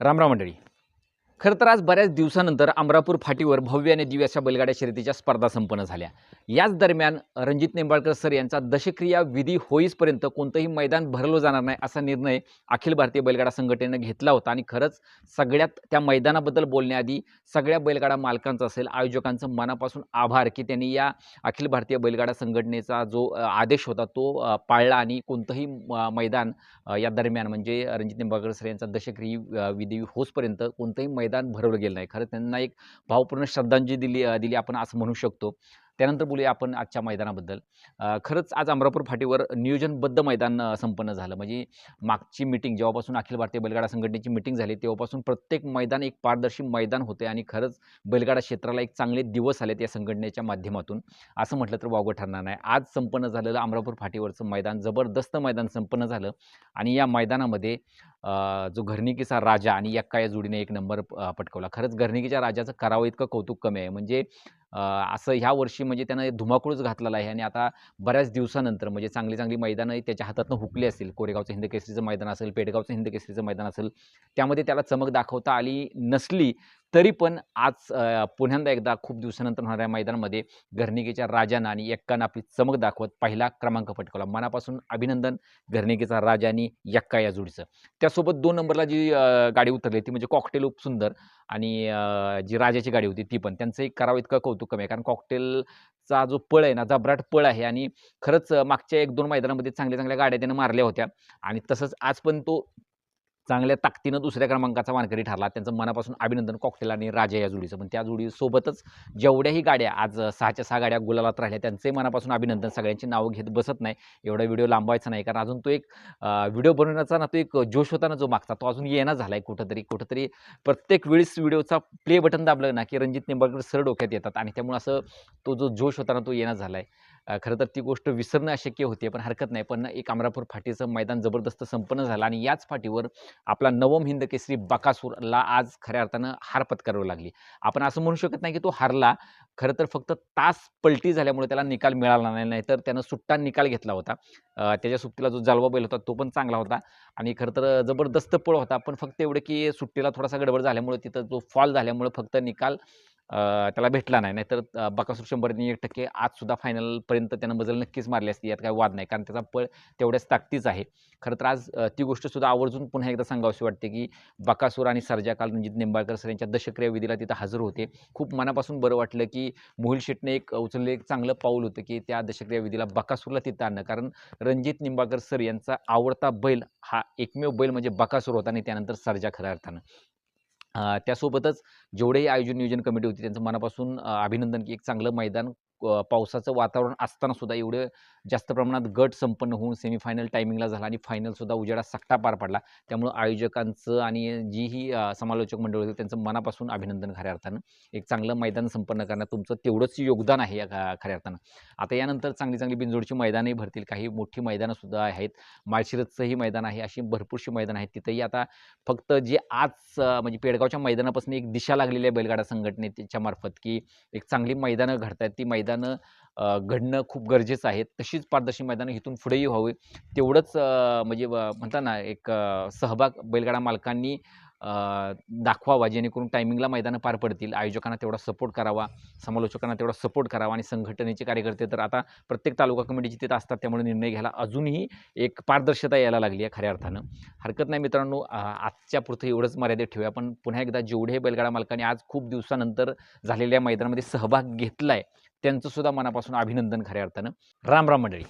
रामराव मंडळी. खरं तर आज बऱ्याच दिवसानंतर अमरापूर फाटीवर भव्य आणि दिव्य अशा बैलगाड्या शर्यतीच्या स्पर्धा संपन्न झाल्या. याच दरम्यान रणजित निंबाळकर सर यांचा दशक्रिया विधी होईसपर्यंत कोणतंही मैदान भरलं जाणार नाही असा निर्णय अखिल भारतीय बैलगाडा संघटनेनं घेतला होता आणि खरंच सगळ्यात त्या मैदानाबद्दल बोलण्याआधी सगळ्या बैलगाडा मालकांचं असेल आयोजकांचं मनापासून आभार की त्यांनी या अखिल भारतीय बैलगाडा संघटनेचा जो आदेश होता तो पाळला आणि कोणतंही मैदान या दरम्यान म्हणजे रणजित निंबाळकर सर यांचा दशक्रिय विधी होसपर्यंत कोणतंही मैदान भरवलं गेलं नाही. खरं त्यांना एक भावपूर्ण श्रद्धांजली दिली दिली आपण असं म्हणू शकतो. त्यानंतर बोलूया आपण आजच्या मैदानाबद्दल. खरंच आज अमरापूर फाटीवर नियोजनबद्ध मैदान संपन्न झालं. म्हणजे मागची मिटिंग जेव्हापासून अखिल भारतीय बैलगाडा संघटनेची मिटिंग झाली तेव्हापासून प्रत्येक मैदान एक पारदर्शी मैदान होते आणि खरंच बैलगाडा क्षेत्राला एक चांगले दिवस आलेत या संघटनेच्या माध्यमातून. असं म्हटलं तर वावगं ठरणार नाही. आज संपन्न झालेलं अमरापूर फाटीवरचं मैदान जबरदस्त मैदान संपन्न झालं. आणि या मैदानामध्ये जो घरणिकीचा राजा आणि यक्का या जोडीने एक नंबर पटकवला. खरंच घरणिकीच्या राजाचं करावं इतकं कौतुक कमी आहे. म्हणजे असं ह्या वर्षी म्हणजे त्यानं धुमाकूळच घातलेला आहे आणि आता बऱ्याच दिवसानंतर म्हणजे चांगली चांगली मैदानं त्याच्या हातातनं हुकली असतील कोरेगावचं हिंदकेसरीचं मैदान असेल पेडगावचं हिंदकेसरीचं मैदान असेल त्यामध्ये त्याला चमक दाखवता आली नसली तरी पण आज अ, पुन्हा एकदा खूप दिवसानंतर होणाऱ्या मैदानामध्ये घरणिकेच्या राजानं आणि यक्कानं आपली चमक दाखवत पहिला क्रमांक पटकवला. मनापासून अभिनंदन घरणिकेचा राजा आणि यक्का या जोडीचं. त्यासोबत दोन नंबरला जी गाडी उतरली ती म्हणजे कॉकटेल सुंदर आणि जी राजाची गाडी होती ती पण. त्यांचं एक करावं इतकं कौतुक कमी आहे कारण कॉकटेलचा जो पळ आहे ना जबराट पळ आहे आणि खरंच मागच्या एक दोन मैदानामध्ये चांगल्या चांगल्या गाड्या त्यानं मारल्या होत्या आणि तसंच आज पण तो चांगल्या ताकदीनं दुसऱ्या क्रमांकाचा वानकरी ठरला. त्यांचं मनापासून अभिनंदन कॉकटेल आणि राजा या जोडीचं. पण त्या जोडीसोबतच जेवढ्याही गाड्या आज सहाच्या सहा गाड्या गुलालात राहिल्या त्यांचे मनापासून अभिनंदन. सगळ्यांची नावं घेत बसत नाही. एवढा व्हिडिओ लांबवायचा नाही. कारण अजून तो एक व्हिडिओ बनवण्याचा ना तो एक जोश होता ना जो मागचा तो अजून येणं झाला आहे कुठंतरी कुठंतरी प्रत्येक वेळेस व्हिडिओचा प्ले बटन दाबलं ना की रणजित निंबाळकर सर डोक्यात येतात. आणि त्यामुळे असं तो जो जोश होता ना तो येणं झाला आहे खरं तर ती गोष्ट विसरणं अशक्य होते पण हरकत नाही. पण एक अमरापूर फाटीचं मैदान जबरदस्त संपन्न झालं आणि याच फाटीवर आपला नवम हिंद केसरी बकासूरला आज खऱ्या अर्थानं हार पत्करावी लागली. आपण असं म्हणू शकत नाही की तो हारला. खरं तर फक्त तास पलटी झाल्यामुळे त्याला निकाल मिळाला नाही तर त्यानं सुट्टा निकाल घेतला होता. त्याच्या सुट्टीला जो जालवा बैल होता तो पण चांगला होता आणि खरं तर जबरदस्त पळ होता. पण फक्त एवढं की सुट्टीला थोडासा गडबड झाल्यामुळे तिथं जो फॉल झाल्यामुळे फक्त निकाल त्याला भेटला नाही. नाहीतर अ, बकासूर शंभरनी एक टक्के आजसुद्धा फायनलपर्यंत त्यानं मजल नक्कीच मारली असती. यात काही वाद नाही. कारण त्याचा पळ तेवढ्याच ताकदीच आहे. खरं तर आज ती गोष्टसुद्धा आवर्जून पुन्हा एकदा सांगावीशी वाटते की बकासूर आणि सर्जाकाल रणजित निंबाळकर सर यांच्या दशक्रिया विधीला तिथं हजर होते. खूप मनापासून बरं वाटलं की मोहिल शेटने एक उचलले एक चांगलं पाऊल होतं की त्या दशक्रिया विधीला बकासूरला तिथं आणणं. कारण रणजित निंबाळकर सर यांचा आवडता बैल हा एकमेव बैल म्हणजे बकासूर होता आणि त्यानंतर सर्जा खऱ्या अर्थानं. त्यासोबतच जेवढेही आयोजन नियोजन कमिटी होती त्यांचं मनापासून अभिनंदन की एक चांगलं मैदान पावसाचं वातावरण असताना सुद्धा एवढं जास्त प्रमाणात गट संपन्न होऊन सेमीफायनल टायमिंगला झाला आणि फायनलसुद्धा उजेडा सट्टा पार पडला. त्यामुळं आयोजकांचं आणि जीही ही समालोचक मंडळ होते त्यांचं मनापासून अभिनंदन खऱ्या अर्थानं. एक चांगलं मैदान संपन्न करण्यात तुमचं तेवढंच योगदान आहे या खऱ्या अर्थानं. आता यानंतर चांगली चांगली बिनजोडची मैदानही भरतील. काही मोठी मैदानंसुद्धा आहेत. माळशिरसचंही मैदान आहे. अशी भरपूरशी मैदान आहेत. तिथंही आता फक्त जे आज म्हणजे पेडगावच्या मैदानापासून एक दिशा लागलेली आहे बैलगाडा संघटनेच्या मार्फत की एक चांगली मैदानं घडत आहेत ती मैदान मैदानं घडणं खूप गरजेचं आहे. तशीच पारदर्शी मैदानं इथून पुढेही व्हावी. तेवढंच म्हणजे म्हणताना ना एक सहभाग बैलगाडा मालकांनी दाखवावा जेणेकरून टायमिंगला मैदानं पार पडतील. आयोजकांना तेवढा सपोर्ट करावा समालोचकांना तेवढा सपोर्ट करावा आणि संघटनेचे कार्यकर्ते तर आता प्रत्येक तालुका कमिटीचे तिथं असतात त्यामुळे निर्णय घ्यायला अजूनही एक पारदर्शकता यायला लागली आहे खऱ्या अर्थानं. हरकत नाही मित्रांनो आजच्या पुरतं एवढंच मर्यादित ठेवूया. पण पुन्हा एकदा जेवढे बैलगाडा मालकांनी आज खूप दिवसानंतर झालेल्या मैदानामध्ये सहभाग घेतला आहे त्यांचंसुद्धा मनापासून अभिनंदन खऱ्या अर्थानं. राम राम मंडळी.